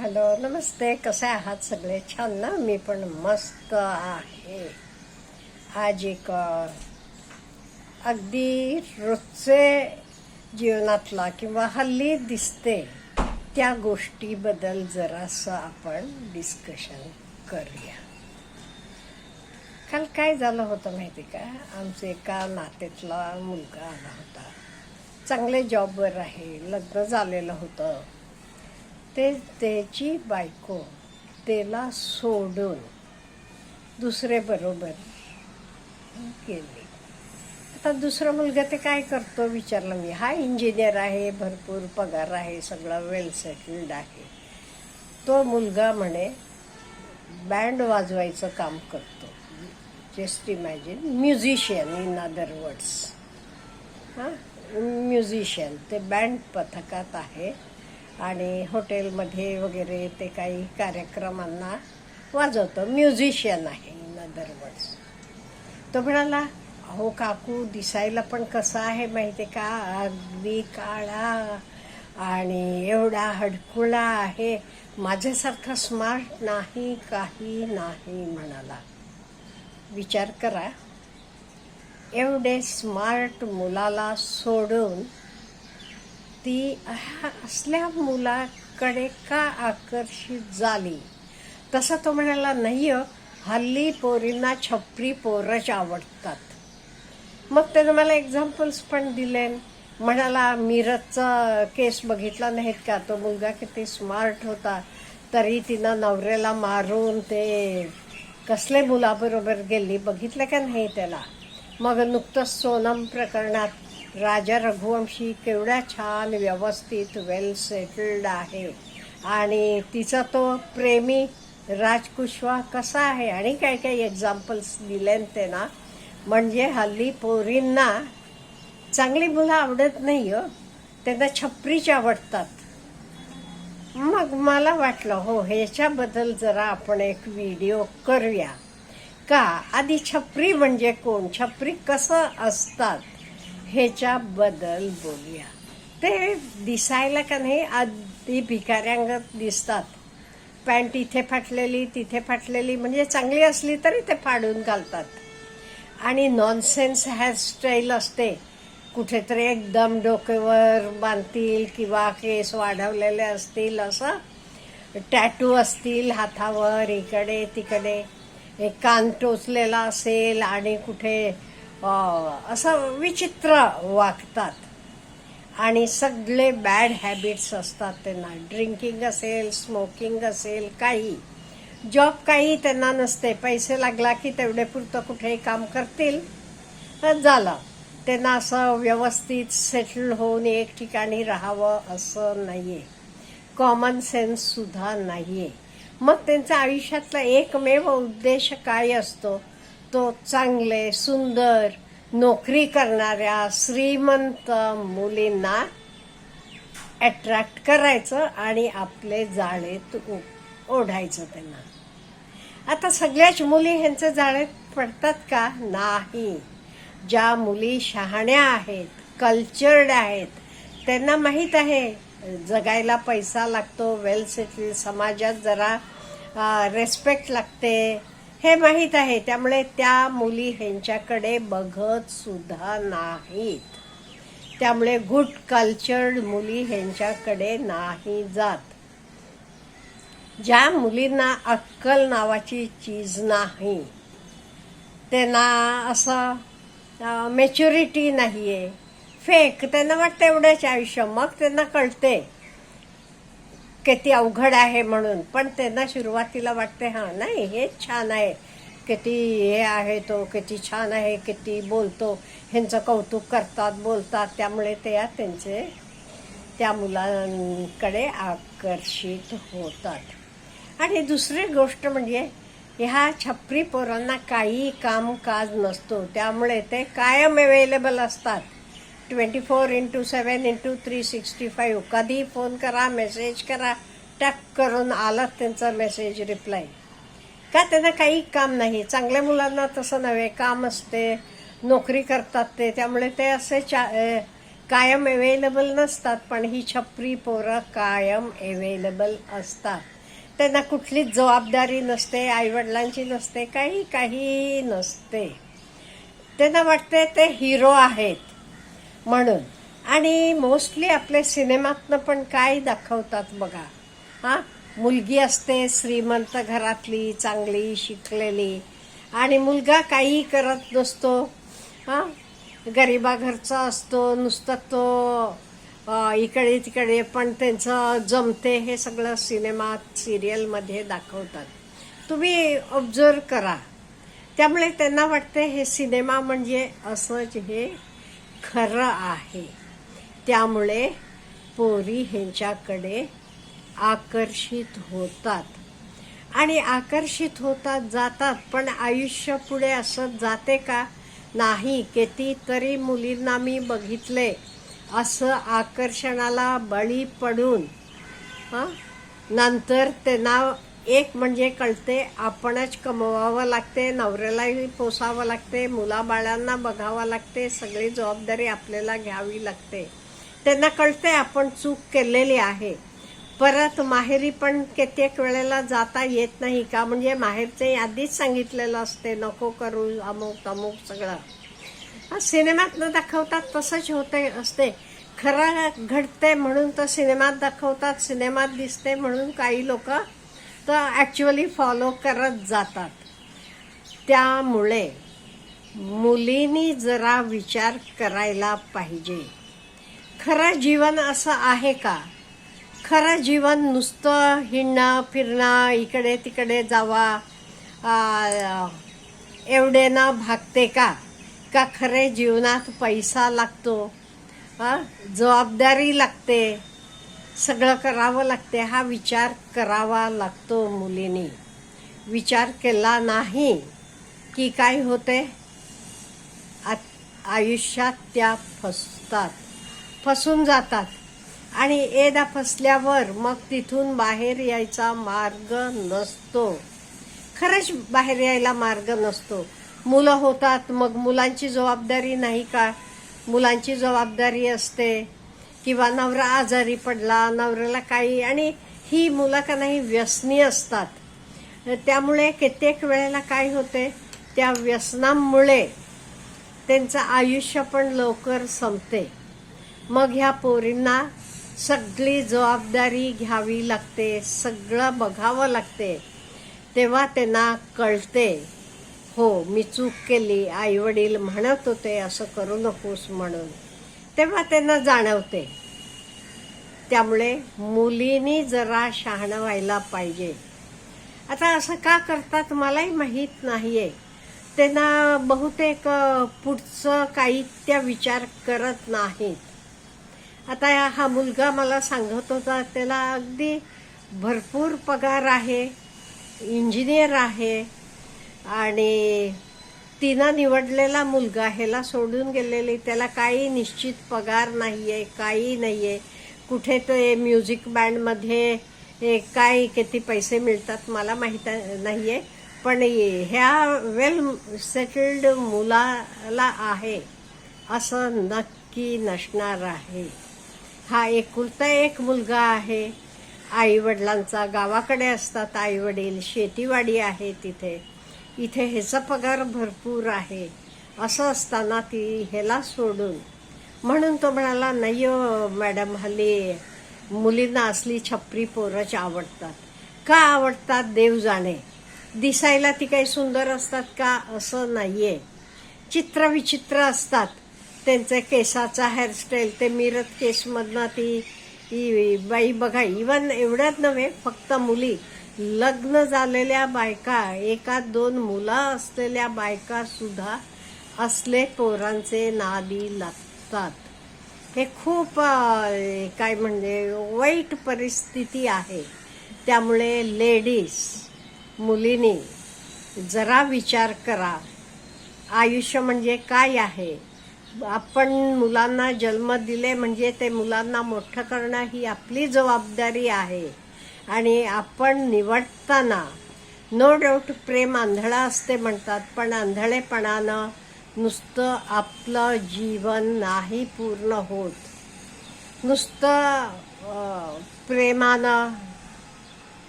Hello नमस्ते कसे आहात सगळे? छान ना? मी पण मस्त आहे. आज एक अगदी रोजचे जीवनातला किंवा हल्ली दिसते त्या गोष्टीबद्दल जरासं आपण डिस्कशन करूया. काल काय झालं होतं माहिती का? आमचे एका नात्यातला मुलगा आला होता. चांगले जॉबवर आहे. लग्न झालेलं होतं. ते त्याची बायको त्याला सोडून दुसरे बरोबर आता दुसरा मुलगा ते काय करतो विचारलं मी. हा इंजिनियर आहे भरपूर पगार आहे सगळं वेल सेटल्ड आहे. तो मुलगा म्हणे बँड वाजवायचं काम करतो. Just imagine musician in other words हां? म्युझिशियन ते बँड पथकात आहे. आणि हॉटेलमध्ये वगैरे ते काही कार्यक्रमांना वाजवतं. म्युझिशियन आहे इन तो म्हणाला अहो काकू दिसायला पण कसा आहे माहिती का? अगदी काळा आणि एवढा हडकुळा आहे. माझ्यासारखा स्मार्ट नाही काही नाही म्हणाला. विचार करा. एवढे स्मार्ट मुलाला सोडून ती असल्या मुलाकडे का आकर्षित झाली? तसा तो म्हणाला नाही हल्ली पोरींना छपरी पोरच आवडतात. मग त्यानं मला एक्झाम्पल्स पण दिले म्हणाला मिरजचा केस बघितला नाहीत का? तो मुलगा किती स्मार्ट होता. तरी तिनं नवऱ्याला मारून ते कसले मुलाबरोबर गेली बघितलं का नाही त्याला? मग नुकतंच सोनम प्रकरणात राजा रघुवंशी केवढा छान व्यवस्थित वेल सेटल्ड आहे. आणि तिचा तो प्रेमी राजकुशवा कसा आहे? आणि काय काय एक्झाम्पल्स दिले ते ना म्हणजे हल्ली पोरींना चांगली मुलं आवडत नाही हो. त्यांना छपरीच आवडतात. मग मला वाटलं हो ह्याच्याबद्दल जरा आपण एक व्हिडिओ करूया. का? आधी छपरी म्हणजे कोण? छपरी कसं असतात? ह्याच्याबद्दल बोलूया. ते दिसायला का नाही आधी भिकाऱ्यांगत दिसतात. पॅन्ट इथे फाटलेली तिथे फाटलेली म्हणजे चांगली असली तरी ते फाडून घालतात. आणि नॉनसेन्स हेअरस्टाईल असते. कुठेतरी एकदम डोक्यावर बांधतील किंवा केस वाढवलेले असतील असं. टॅटू असतील हातावर इकडे तिकडे. एक कान टोचलेला असेल आणि कुठे असं विचित्र वागतात. आणि सगळे बॅड हॅबिट्स असतात त्यांना. ड्रिंकिंग असेल स्मोकिंग असेल काही. जॉब काही त्यांना नसते. पैसे लागला की तेवढे पुरतं कुठेही काम करतील. तर झालं. त्यांना असं व्यवस्थित सेटल होऊन एक ठिकाणी राहावं असं नाहीये. कॉमन सेन्स सुद्धा नाहीये. मग त्यांचा आयुष्यातला एकमेव उद्देश काय असतो? तो चांगले सुंदर नोकरी करणाऱ्या श्रीमंत मुलींना अट्रॅक्ट करायचं आणि आपले जाळे ओढायचं त्यांना. आता सगळ्याच मुली ह्यांचे जाळेत पडतात का? नाही. ज्या मुली शहाण्या आहेत कल्चर्ड आहेत त्यांना माहीत आहे जगायला पैसा लागतो वेल सेटल समाजात जरा रेस्पेक्ट लागते हे माहीत आहे त्यामुळे त्या मुली ह्यांच्याकडे बघत सुद्धा नाहीत. त्यामुळे गुड कल्चर्ड मुली ह्यांच्याकडे नाही जात. ज्या मुलींना अक्कल नावाची चीज नाही त्यांना असं मेच्युरिटी नाही आहे फेक त्यांना वाटतं एवढंच आयुष्य मग त्यांना कळते किती अवघड आहे म्हणून. पण त्यांना सुरुवातीला वाटते हां नाही हे छान आहे. किती हे आहे तो किती छान आहे किती बोलतो. ह्यांचं कौतुक करतात बोलतात. त्यामुळे ते या त्यांचे त्या मुलांकडे आकर्षित होतात. आणि दुसरी गोष्ट म्हणजे ह्या छपरी पोरांना काही कामकाज नसतो. त्यामुळे ते कायम अवेलेबल असतात. Twenty four into seven into three sixty five कधी फोन करा मेसेज करा टॅप करून आलात त्यांचा मेसेज रिप्लाय का त्यांना काही काम नाही? चांगल्या मुलांना तसं नव्हे. काम असते नोकरी करतात ते. त्यामुळे ते असे चा कायम अवेलेबल नसतात पण ही छपरी पोरं कायम अवेलेबल असतात. त्यांना कुठलीच जबाबदारी नसते आईवडिलांची नसते काही काही नसते. त्यांना वाटते ते हिरो आहेत. म्हणून. आणि मोस्टली आपल्या सिनेमातनं पण काय दाखवतात बघा. हा? मुलगी असते श्रीमंत घरातली चांगली शिकलेली. आणि मुलगा काही करत नसतो. हा? गरिबा घरचा असतो नुसतं तो इकडे तिकडे पण त्यांचं जमते हे सगळं सिनेमात सिरियलमध्ये दाखवतात. तुम्ही ऑब्झर्व करा. त्यामुळे त्यांना वाटते हे सिनेमा म्हणजे असंच हे खरं आहे. त्यामुळे पोरी ह्यांच्याकडे आकर्षित होतात. आणि आकर्षित होतात जातात पण आयुष्य पुढे असं जाते का? नाही कितीतरी मुलींना मी बघितले असं आकर्षणाला बळी पडून नंतर त्यांना एक म्हणजे कळते आपणच कमवावं लागते नवऱ्यालाही पोसावं लागते मुलाबाळांना बघावं लागते सगळी जबाबदारी आपल्याला घ्यावी लागते. त्यांना कळते आपण चूक केलेली आहे. परत माहेरी पण कित्येक वेळेला जाता येत नाही का? म्हणजे माहेरचे आधीच सांगितलेलं असते नको करू अमुक अमुक सगळं. सिनेमात न दाखवतात तसंच होते असते. खरं घडते म्हणून तर सिनेमात दाखवतात सिनेमात दिसते म्हणून काही लोक तर ॲक्च्युअली फॉलो करत जातात. त्यामुळे मुलींनी जरा विचार करायला पाहिजे. खरं जीवन असं आहे का? खरं जीवन नुसतं हिंडणं फिरणं इकडे तिकडे जावा एवढे ना भागते का? का खरे जीवनात पैसा लागतो? जबाबदारी लागते? सगळं करावं लागते हा विचार करावा लागतो मुलीने. विचार केला नाही की काय होते? आयुष्यात त्या फसतात फसून जातात. आणि एकदा फसल्यावर मग तिथून बाहेर यायचा मार्ग नसतो. खरंच बाहेर यायला मार्ग नसतो. मुलं होतात मग मुलांची जबाबदारी नाही का? मुलांची जबाबदारी असते. किंवा नवरा आजारी पडला नवऱ्याला काही आणि ही मुलं का नाही व्यसनी असतात. त्यामुळे कित्येक वेळेला काय होते त्या व्यसनामुळे त्यांचं आयुष्य पण लवकर संपते. मग ह्या पोरींना सगळी जबाबदारी घ्यावी लागते सगळं बघावं लागते. तेव्हा त्यांना कळते हो मी चूक केली आई वडील म्हणत होते असं करू नकोस म्हणून. तेव्हा त्यांना जाणवते. त्यामुळे मुलींनी जरा शहाणं व्हायला पाहिजे. आता असं का करतात मलाही माहीत नाहीये. त्यांना बहुतेक पुढचं काही त्या विचार करत नाहीत. आता हा मुलगा मला सांगत होता त्याला अगदी भरपूर पगार आहे इंजिनियर आहे आणि तिनं निवडलेला मुलगा ह्याला सोडून गेलेली त्याला काही निश्चित पगार नाही आहे काही नाही आहे कुठे ते म्युझिक बँडमध्ये काय किती पैसे मिळतात मला माहीत नाही आहे पण ह्या वेल सेटल्ड मुलाला आहे असं नक्की नसणार आहे. हा एकुलता एक मुलगा आहे. आई वडिलांचा गावाकडे असतात आई वडील शेतीवाडी आहे तिथे. इथे ह्याचा पगार भरपूर आहे. असं असताना ती ह्याला सोडून. म्हणून तो म्हणाला नाही हो, मॅडम हल्ली मुलींना असली छपरी पोरच आवडतात. का आवडतात? देव जाणे. दिसायला ती काही सुंदर असतात का? असं नाहीये. चित्र विचित्र असतात. त्यांचे केसाचा हेअरस्टाईल ते मिरत केसमधनं ती बाई बघा इवन एवढ्याच नव्हे फक्त मुली लग्न झालेल्या बायका एका दोन मुलं असलेल्या बायका सुद्धा असले पोरांचे नादी लागतात. हे खूप काय म्हणजे वाईट परिस्थिती आहे. त्यामुळे लेडीज मुलींनी जरा विचार करा. आयुष्य म्हणजे काय आहे? आपण मुलांना जन्म दिले म्हणजे ते मुलांना मोठं करणं ही आपली जबाबदारी आहे. आणि आपण निवडताना नो डाऊट प्रेम आंधळा असते म्हणतात पण आंधळेपणानं नुसतं आपलं जीवन नाही पूर्ण होत. नुसतं प्रेमानं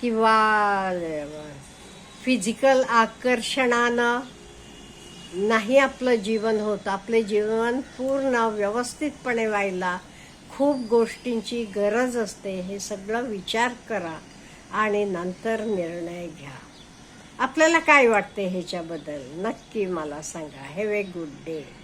किंवा फिजिकल आकर्षणानं नाही आपलं जीवन होत. आपले जीवन पूर्ण व्यवस्थितपणे व्हायला खूप गोष्टींची गरज असते हे सगळं विचार करा आणि नंतर निर्णय घ्या. आपल्याला काय वाटते ह्याच्याबद्दल? नक्की मला सांगा. Have a good day